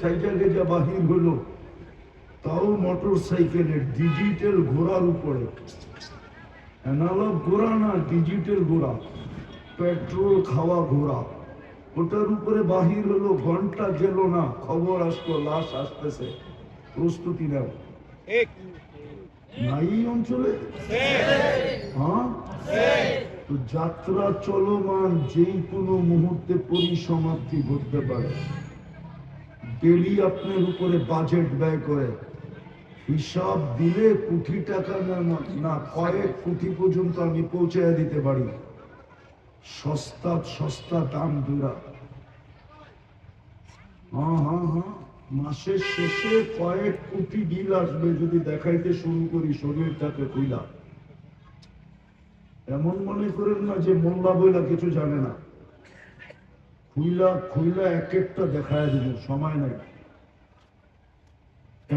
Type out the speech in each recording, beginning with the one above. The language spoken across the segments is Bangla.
সাইকেল যা বাহির হলো তাও মোটর সাইকেলের ডিজিটাল ঘোড়ার উপরে। অ্যানালগ ঘোড়া না ডিজিটাল ঘোড়া। পেট্রোল খাওয়া ঘোড়া। ওটার উপরে বাহির হলো ঘণ্টা গেল না খবর আসলো লাশ আসতেছে। প্রস্তুতি নাও। নাই অঞ্চলে? হ্যাঁ? তো যাত্রা চলমান যেই কোনো মুহূর্তে পরিসমাপ্তি ঘটতে পারে। ডেলি আপনার উপরে বাজেট ব্যয় করে। হিসাব দিলে কোটি টাকা না না কয়েক কোটি পর্যন্ত আমি পৌঁছে দিতে পারি। সস্তা সস্তা দাম দুরা। হ্যাঁ হ্যাঁ হ্যাঁ মাসের শেষে কয়েক কোটি বিল আসবে যদি দেখাইতে শুরু করি শরীরটাকে কইলা। এমন মনে করেন না যে মোল্লা বইলা কিছু জানে না। খুইলা খুইলা এক একটা দেখায় দেব, সময় নাই।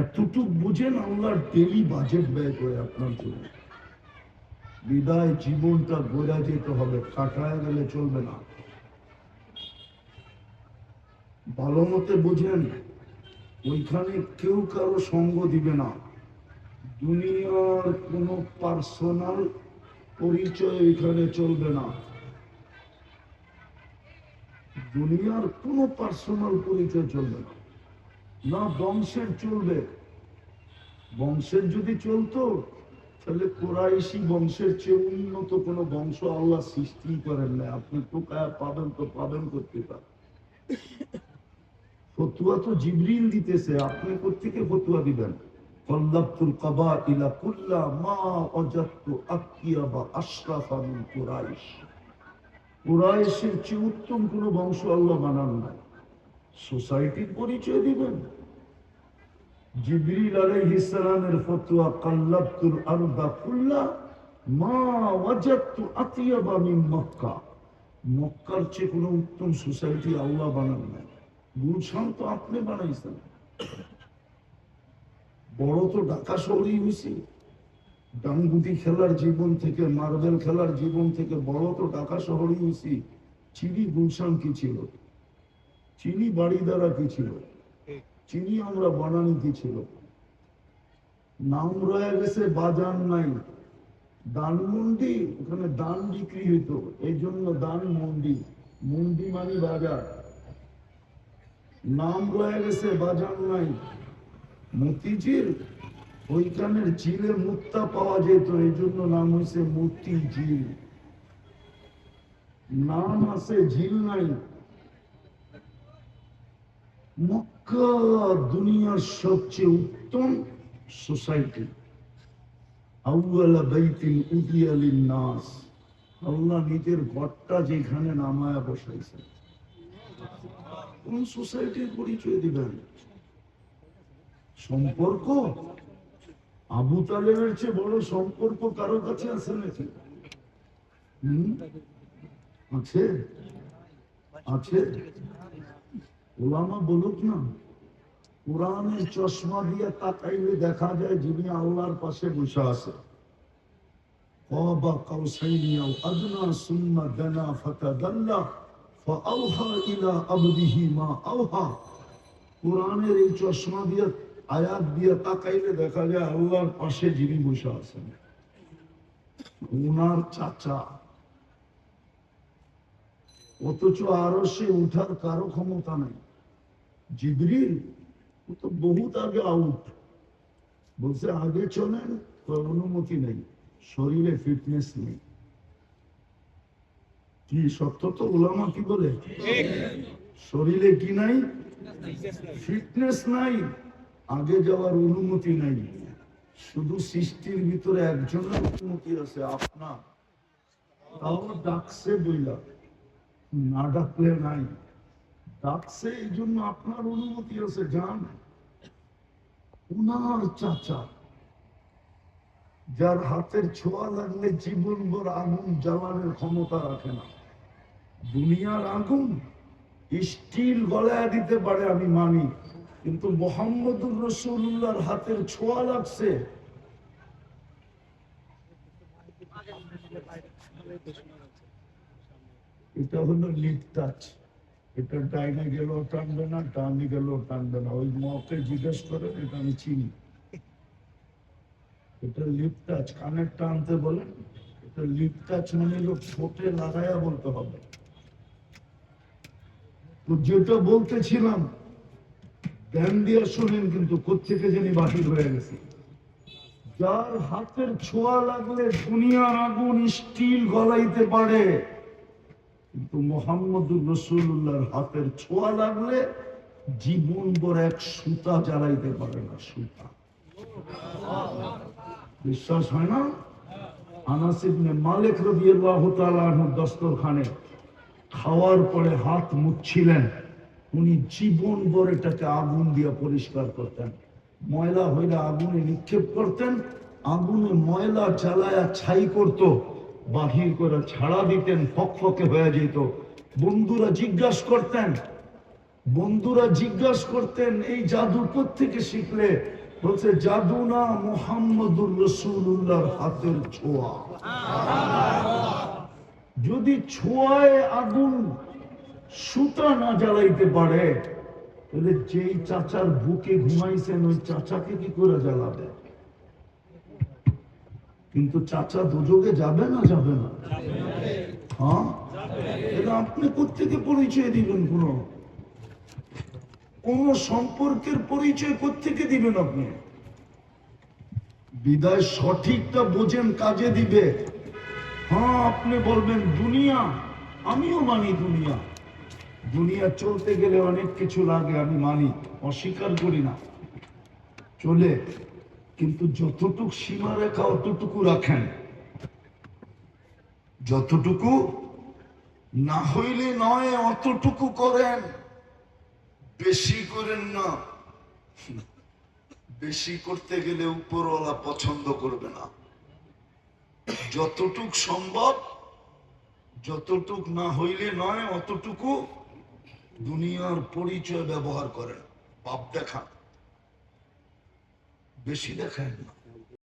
এতটুক বুঝেন আল্লাহ ডেলি বাজেট ব্যয় করে আপনার জন্য। বিদায় জীবনটা গোড়া যেতে হবে, কাটায় গেলে চলবে না। ভালো মতে বুঝেন, ওইখানে কেউ কারও সঙ্গ দিবে না। দুনিয়ার কোনো পার্সোনাল পরিচয় এখানে চলবে না। দুনিয়ার কোনো পার্সোনাল পরিচয় চলবে না। বংশের চলবে। বংশের যদি চলতো, তাহলে কোরাইশি বংশের চেয়ে উন্নত কোনো বংশ আল্লাহ সৃষ্টি করেন না আপনি টোকায় পাবেন তো পাবেন করতে পারেন ফতুয়া তো জিবরিল দিতেছে, আপনি কোথেকে ফতুয়া দিবেন? কল্লাবতুল কাবা ইলা কুল্লা মা অজাত্তু আকিয়াবা আশরাফা মিন কুরাইশ। কুরাইশের চেয়ে উত্তম কোনো বংশ আল্লাহ বানান নাই। সোসাইটির পরিচয় দিবেন। জিবরিল ফতোয়া, কাল্লাবতুল আরদা মা ওয়াজাদতু আতিয়াবা মিন মক্কা। মক্কার চেয়ে কোনো উত্তম সোসাইটি আল্লাহ বানান নাই। গুলশান তো আপনি বানাইছেন। বড় তো ঢাকা শহরেই হয়েছে ডাঙ্গুটি খেলার জীবন থেকে, মার্বেল খেলার জীবন থেকে বড় তো ঢাকা শহরেই হয়েছি চিনি গুলশান কি ছিল? চিনি বাড়ি দ্বারা কি ছিল? চিনি আমরা বানানি কি ছিল? নাম রয়ে গেছে বাজার নাই। দানমন্ডি ওখানে দান বিক্রি হইতো এই জন্য দান মন্ডি। মন্ডি মানে বাজার। নাম রয়ে গেছে বাজার নাই। মতিঝিল ওইখানের ঝিলে মুক্তা পাওয়া যেত এই জন্য নাম হয়েছে মূর্তি ঝিল নাম আছে ঝিল নাই। দুনিয়ার সবচেয়ে উত্তম সোসাইটি। নিজের ঘরটা যেখানে নামায়া বসাইছে কোন সোসাইটির পরিচয় দিবেন? সম্পর্ক? আবু তালেবের চেয়ে বড় সম্পর্ক কারও কাছে আছে নাকি? আছে? আছে। ওলামা বলুক না। কোরআনের চশমা দিয়ে তাকাইলে দেখা যায় যিনি আল্লাহর পাশে বসে আছে। কোরআনের এই চশমা দিয়ে আয়াত দিয়ে তাকাইলে দেখা যায় আল্লাহর পাশে যিনি বসে আছেন। উনার চাচা। অথচ আরও সে উঠার কারও ক্ষমতা নেই। জিবরিল ও তো বহুত আগে আউট বলছে আগে চলেন তোর অনুমতি নেই শরীরে ফিটনেস নেই। কি সত্য তো ওলামা কি বলে? শরীরে কি নাই? ফিটনেস নাই। আগে যাওয়ার অনুমতি নাই। শুধু সৃষ্টির ভিতরে একজনের অনুমতি আছে, আপনার। তাও ডাকছে বইলা, না ডাকলে নাই। ডাকছে এই জন্য আপনার অনুমতি আছে, যান। উনার চাচা, যার হাতের ছোঁয়া লাগলে জীবন ভর আগুন জ্বালানোর ক্ষমতা রাখে না। দুনিয়ার আগুন স্টিল গলায় দিতে পারে, আমি মানি। কিন্তু মোহাম্মদুর রসুল্লাহর হাতের ছোঁয়া লাগছে। এটা হলো লিপ টাচ এটা ডাইনে গেলেও টানবে না টানে গেলেও টানবে না। ওই মকে জিজ্ঞেস করে এটা আমি চিনি। এটা লিপ টাচ কানের টানতে বলেন। এটা লিপ টাচ মানে লোক ঠোঁটে লাগায়া বলতে হবে। তো যেটা বলতেছিলাম ধ্যান দিয়ে শুনেন কিন্তু কোথেকে জানি বাতিল হয়ে গেছে। যার হাতের ছোঁয়া লাগলে দুনিয়ার আগুন স্টিল গলাইতে পারে, কিন্তু মোহাম্মদুর রসুল্লাহর হাতের ছোঁয়া লাগলে জীবন ভর এক সুতা জ্বালাইতে পারে না, সুতা। বিশ্বাস হয় না? আনাসিবনে মালিক রবিআল্লাহ তাআলার দস্তরখানে খাওয়ার পরে হাত মুছছিলেন। উনি জীবন ভর এটাকে আগুন দিয়ে পরিষ্কার করতেন। ময়লা হইলে আগুনে নিক্ষেপ করতেন, আগুনে ময়লা জ্বালায়া ছাই করত, বাহির করে ছাড়া দিতেন, ফকফকে হয়ে যেত। বন্ধুরা জিজ্ঞাসা করতেন, বন্ধুরা জিজ্ঞাসা করতেন, এই জাদু থেকে শিখলে? বলছে, জাদু না মোহাম্মদুর রসুল্লাহর হাতের ছোঁয়া। যদি ছোঁয়ায় আগুন সুতা না জ্বালাইতে পারে, তাহলে যেই চাচার বুকে ঘুমাইছেন, ওই চাচাকে কি করে জ্বালাবে? কিন্তু চাচা দুযোগে যাবে না যাবে না? হ্যাঁ? এটা আপনি কোথেকে পরিচয় দিবেন কোন? কোন সম্পর্কের পরিচয় কোথেকে দিবেন আপনি? বিদায় সঠিকটা বোঝেন কাজে দিবে। হ্যাঁ আপনি বলবেন, দুনিয়া, আমিও মানি দুনিয়া। দুনিয়া চলতে গেলে অনেক কিছু লাগে, আমি মানি, অস্বীকার করি না। চলে, কিন্তু যতটুকু সীমা রেখা অতটুকু রাখেন। যতটুকু না হইলে নয়, অতটুকু করেন। বেশি করেন না। বেশি করতে গেলে উপরওয়ালা পছন্দ করবে না। যতটুক সম্ভব, যতটুক না হইলে নয়, অতটুকু দুনিয়ার পরিচয় ব্যবহার করেন। পাপ দেখান। বেশি দেখায় না।